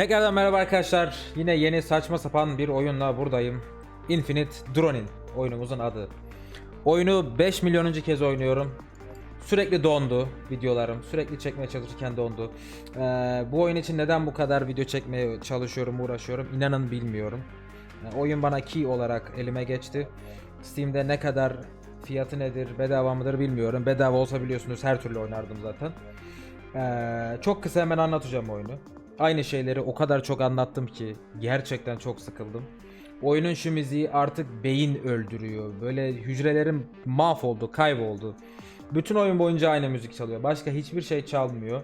Tekrardan merhaba arkadaşlar. Yine yeni saçma sapan bir oyunla buradayım. Infinite Drone'in oyunumuzun adı. Oyunu 5 milyonuncu kez oynuyorum. Sürekli dondu videolarım. Sürekli çekmeye çalışırken dondu. Ee, bu oyun için neden bu kadar video çekmeye çalışıyorum, uğraşıyorum inanın bilmiyorum. Ee, oyun bana key olarak elime geçti. Steam'de ne kadar fiyatı nedir, bedava mıdır bilmiyorum. Bedava olsa biliyorsunuz her türlü oynardım zaten. Ee, çok kısa hemen anlatacağım oyunu. Aynı şeyleri o kadar çok anlattım ki gerçekten çok sıkıldım. Oyunun şu müziği artık beyin öldürüyor. Böyle hücrelerim mahvoldu, kayboldu. Bütün oyun boyunca aynı müzik çalıyor. Başka hiçbir şey çalmıyor.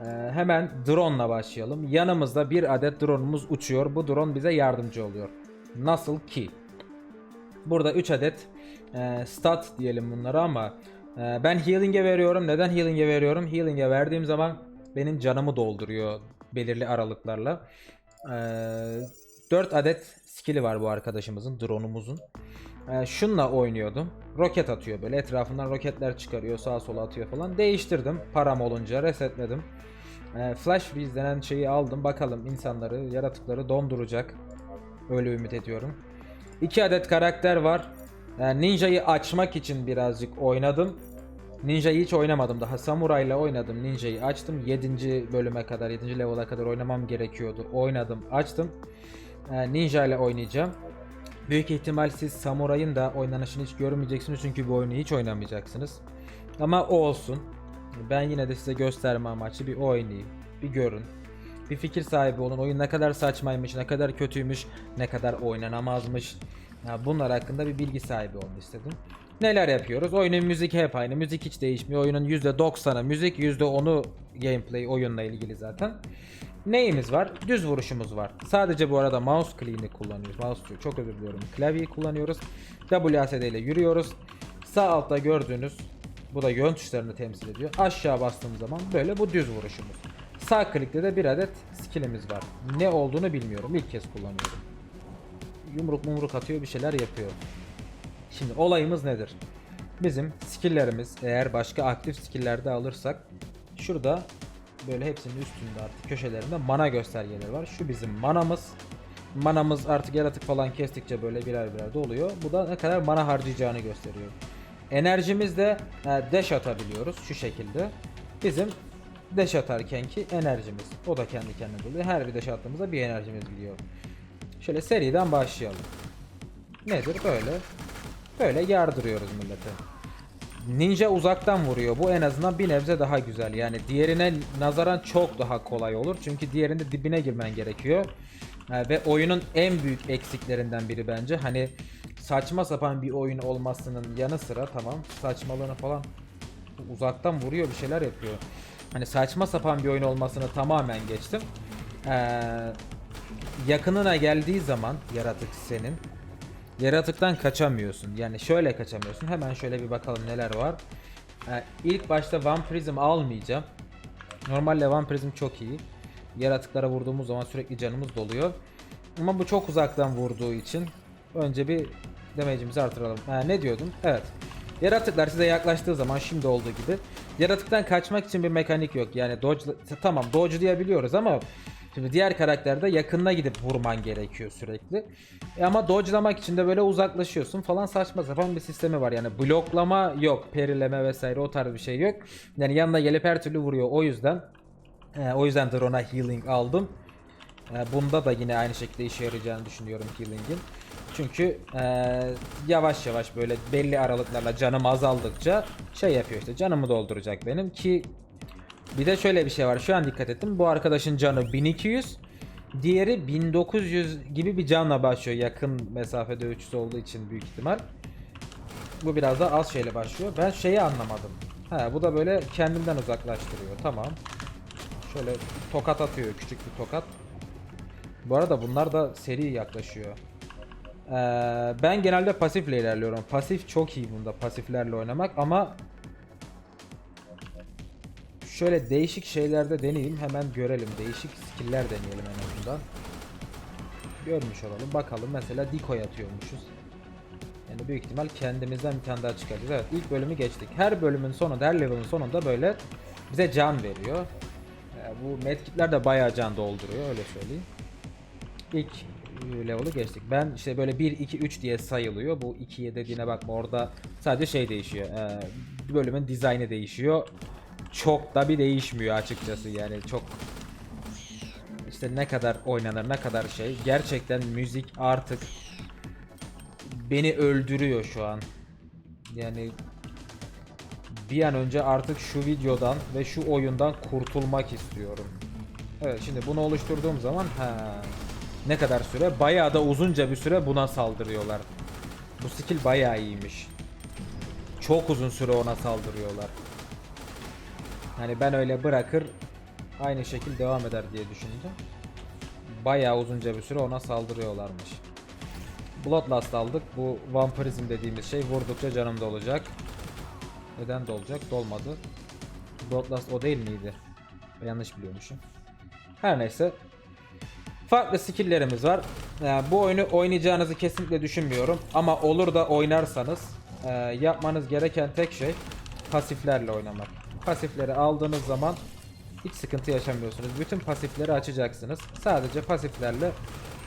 Ee, hemen drone'la başlayalım. Yanımızda bir adet drone'umuz uçuyor. Bu drone bize yardımcı oluyor. Nasıl ki? Burada 3 adet e, stat diyelim bunlara ama e, ben healing'e veriyorum. Neden healing'e veriyorum? Healing'e verdiğim zaman benim canımı dolduruyor belirli aralıklarla. E, 4 adet skill'i var bu arkadaşımızın, drone'umuzun. E, şunla oynuyordum. Roket atıyor böyle etrafından roketler çıkarıyor sağa sola atıyor falan. Değiştirdim param olunca resetledim. E, Flash freeze denen şeyi aldım. Bakalım insanları, yaratıkları donduracak. Öyle ümit ediyorum. 2 adet karakter var. Yani Ninja'yı açmak için birazcık oynadım. Ninja'yı hiç oynamadım daha. Samurai ile oynadım. Ninja'yı açtım. 7. bölüme kadar, 7. level'a kadar oynamam gerekiyordu. Oynadım, açtım. Ee, Ninja ile oynayacağım. Büyük ihtimal siz Samurai'ın da oynanışını hiç görmeyeceksiniz çünkü bu oyunu hiç oynamayacaksınız. Ama o olsun. Ben yine de size gösterme amaçlı bir oynayayım. Bir görün. Bir fikir sahibi olun. Oyun ne kadar saçmaymış, ne kadar kötüymüş, ne kadar oynanamazmış. Bunlar hakkında bir bilgi sahibi olun istedim. Neler yapıyoruz? Oyunun müzik hep aynı. Müzik hiç değişmiyor. Oyunun %90'ı müzik, %10'u gameplay oyunla ilgili zaten. Neyimiz var? Düz vuruşumuz var. Sadece bu arada mouse clean'i kullanıyoruz. Mouse. Çok özür diliyorum. Klavyeyi kullanıyoruz. WASD ile yürüyoruz. Sağ altta gördüğünüz bu da yön tuşlarını temsil ediyor. Aşağı bastığımız zaman böyle bu düz vuruşumuz. Sağ klikte de bir adet skillimiz var. Ne olduğunu bilmiyorum. İlk kez kullanıyorum. Yumruk mumruk atıyor bir şeyler yapıyor. Şimdi olayımız nedir? Bizim skilllerimiz eğer başka aktif skill'lerde alırsak şurada böyle hepsinin üstünde artık köşelerinde mana göstergeleri var. Şu bizim manamız. Manamız artık yaratık falan kestikçe böyle birer birer doluyor. Bu da ne kadar mana harcayacağını gösteriyor. Enerjimiz de e, dash atabiliyoruz şu şekilde. Bizim dash atarken ki enerjimiz. O da kendi kendine doluyor. Her bir dash attığımızda bir enerjimiz gidiyor. Şöyle seriden başlayalım. Nedir böyle? Böyle yardırıyoruz millete. Ninja uzaktan vuruyor. Bu en azından bir nebze daha güzel. Yani diğerine nazaran çok daha kolay olur. Çünkü diğerinde dibine girmen gerekiyor. Ha, ve oyunun en büyük eksiklerinden biri bence. Hani saçma sapan bir oyun olmasının yanı sıra tamam saçmalığını falan uzaktan vuruyor bir şeyler yapıyor. Hani saçma sapan bir oyun olmasını tamamen geçtim. Ee, yakınına geldiği zaman yaratık senin yaratıktan kaçamıyorsun. Yani şöyle kaçamıyorsun. Hemen şöyle bir bakalım neler var. Ee, ilk başta vampirizm almayacağım. Normalde vampirizm çok iyi. Yaratıklara vurduğumuz zaman sürekli canımız doluyor. Ama bu çok uzaktan vurduğu için önce bir damage'imizi artıralım. Ha, ne diyordum? Evet. Yaratıklar size yaklaştığı zaman şimdi olduğu gibi yaratıktan kaçmak için bir mekanik yok. Yani dodge tamam dodge diyebiliyoruz ama Şimdi diğer karakterde yakınına gidip vurman gerekiyor sürekli. E ama dodge'lamak için de böyle uzaklaşıyorsun falan saçma sapan bir sistemi var. Yani bloklama yok, perileme vesaire o tarz bir şey yok. Yani yanına gelip her türlü vuruyor. O yüzden e, o yüzden drone'a healing aldım. E, bunda da yine aynı şekilde işe yarayacağını düşünüyorum healing'in. Çünkü e, yavaş yavaş böyle belli aralıklarla canım azaldıkça şey yapıyor işte canımı dolduracak benim ki bir de şöyle bir şey var. Şu an dikkat ettim. Bu arkadaşın canı 1200. Diğeri 1900 gibi bir canla başlıyor. Yakın mesafede 300 olduğu için büyük ihtimal. Bu biraz da az şeyle başlıyor. Ben şeyi anlamadım. Ha bu da böyle kendinden uzaklaştırıyor. Tamam. Şöyle tokat atıyor. Küçük bir tokat. Bu arada bunlar da seri yaklaşıyor. Ee, ben genelde pasifle ilerliyorum. Pasif çok iyi bunda pasiflerle oynamak ama Şöyle değişik şeylerde deneyeyim hemen görelim. Değişik skill'ler deneyelim en azından. Görmüş olalım. Bakalım mesela decoy atıyormuşuz. Yani büyük ihtimal kendimizden bir tane daha çıkaracağız. Evet ilk bölümü geçtik. Her bölümün sonunda, her level'ın sonunda böyle bize can veriyor. Ee, bu medkitler de bayağı can dolduruyor öyle söyleyeyim. İlk e, level'ı geçtik. Ben işte böyle 1 2 3 diye sayılıyor. Bu 2'ye dediğine bakma orada sadece şey değişiyor. Ee, bölümün dizaynı değişiyor. Çok da bir değişmiyor açıkçası yani çok işte ne kadar oynanır ne kadar şey gerçekten müzik artık beni öldürüyor şu an. Yani bir an önce artık şu videodan ve şu oyundan kurtulmak istiyorum. Evet şimdi bunu oluşturduğum zaman ha ne kadar süre? Bayağı da uzunca bir süre buna saldırıyorlar. Bu skill bayağı iyiymiş. Çok uzun süre ona saldırıyorlar. Yani ben öyle bırakır aynı şekilde devam eder diye düşündüm. Bayağı uzunca bir süre ona saldırıyorlarmış. Bloodlust aldık. Bu vampirizm dediğimiz şey vurdukça canım dolacak. Neden dolacak? Dolmadı. Bloodlust o değil miydi? Yanlış biliyormuşum. Her neyse. Farklı skill'lerimiz var. Yani bu oyunu oynayacağınızı kesinlikle düşünmüyorum. Ama olur da oynarsanız e, yapmanız gereken tek şey pasiflerle oynamak. Pasifleri aldığınız zaman hiç sıkıntı yaşamıyorsunuz. Bütün pasifleri açacaksınız. Sadece pasiflerle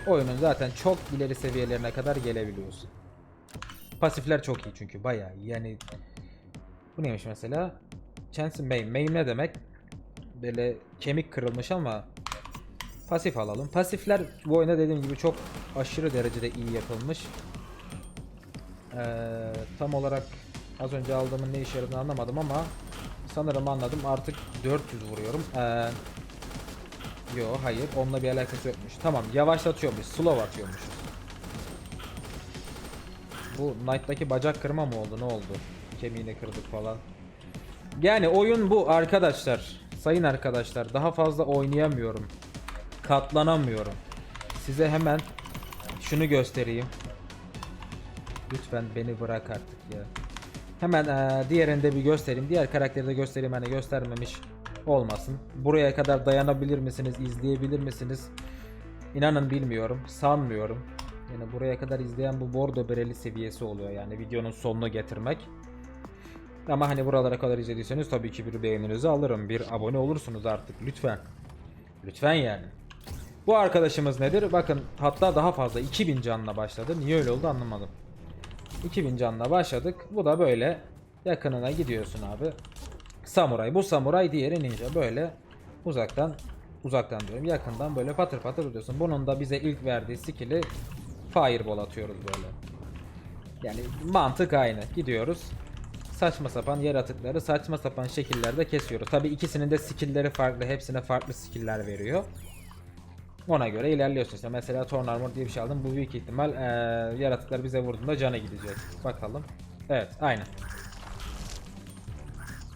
oyunun zaten çok ileri seviyelerine kadar gelebiliyorsun. Pasifler çok iyi çünkü bayağı. Yani bu neymiş mesela? Chance main. Main ne demek? Böyle kemik kırılmış ama pasif alalım. Pasifler bu oyunda dediğim gibi çok aşırı derecede iyi yapılmış. Ee, tam olarak az önce aldığımın ne işe yaradığını anlamadım ama sanırım anladım. Artık 400 vuruyorum. Ee, yo hayır onunla bir alakası yokmuş. Tamam yavaşlatıyormuş. Slow atıyormuş. Bu Knight'taki bacak kırma mı oldu? Ne oldu? Kemiğini kırdık falan. Yani oyun bu arkadaşlar. Sayın arkadaşlar daha fazla oynayamıyorum. Katlanamıyorum. Size hemen şunu göstereyim. Lütfen beni bırak artık ya. Hemen eee diğerini bir göstereyim. Diğer karakteri de göstereyim hani göstermemiş olmasın. Buraya kadar dayanabilir misiniz? izleyebilir misiniz? İnanın bilmiyorum. Sanmıyorum. Yani buraya kadar izleyen bu bordo bereli seviyesi oluyor yani videonun sonunu getirmek. Ama hani buralara kadar izlediyseniz tabii ki bir beğeninizi alırım. Bir abone olursunuz artık lütfen. Lütfen yani. Bu arkadaşımız nedir? Bakın hatta daha fazla 2000 canla başladı. Niye öyle oldu anlamadım. 2000 canla başladık. Bu da böyle yakınına gidiyorsun abi. Samuray. Bu samuray diğeri ninja. Böyle uzaktan uzaktan diyorum yakından böyle patır patır vuruyorsun. Bunun da bize ilk verdiği skill'i fireball atıyoruz böyle. Yani mantık aynı. Gidiyoruz. Saçma sapan yaratıkları saçma sapan şekillerde kesiyoruz. Tabi ikisinin de skill'leri farklı. Hepsine farklı skill'ler veriyor. Ona göre ilerliyorsun işte. Mesela Torn Armor diye bir şey aldım. Bu büyük ihtimal eee, yaratıklar bize vurduğunda cana gidecek. Bakalım. Evet aynen.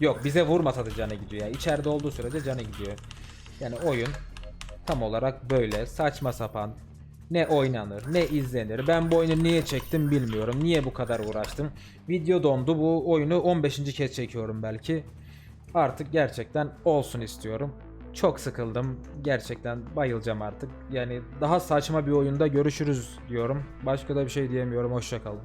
Yok bize vurmasa da cana gidiyor ya. İçeride olduğu sürece cana gidiyor. Yani oyun tam olarak böyle saçma sapan ne oynanır ne izlenir. Ben bu oyunu niye çektim bilmiyorum. Niye bu kadar uğraştım. Video dondu. Bu oyunu 15. kez çekiyorum belki. Artık gerçekten olsun istiyorum. Çok sıkıldım. Gerçekten bayılacağım artık. Yani daha saçma bir oyunda görüşürüz diyorum. Başka da bir şey diyemiyorum. Hoşçakalın.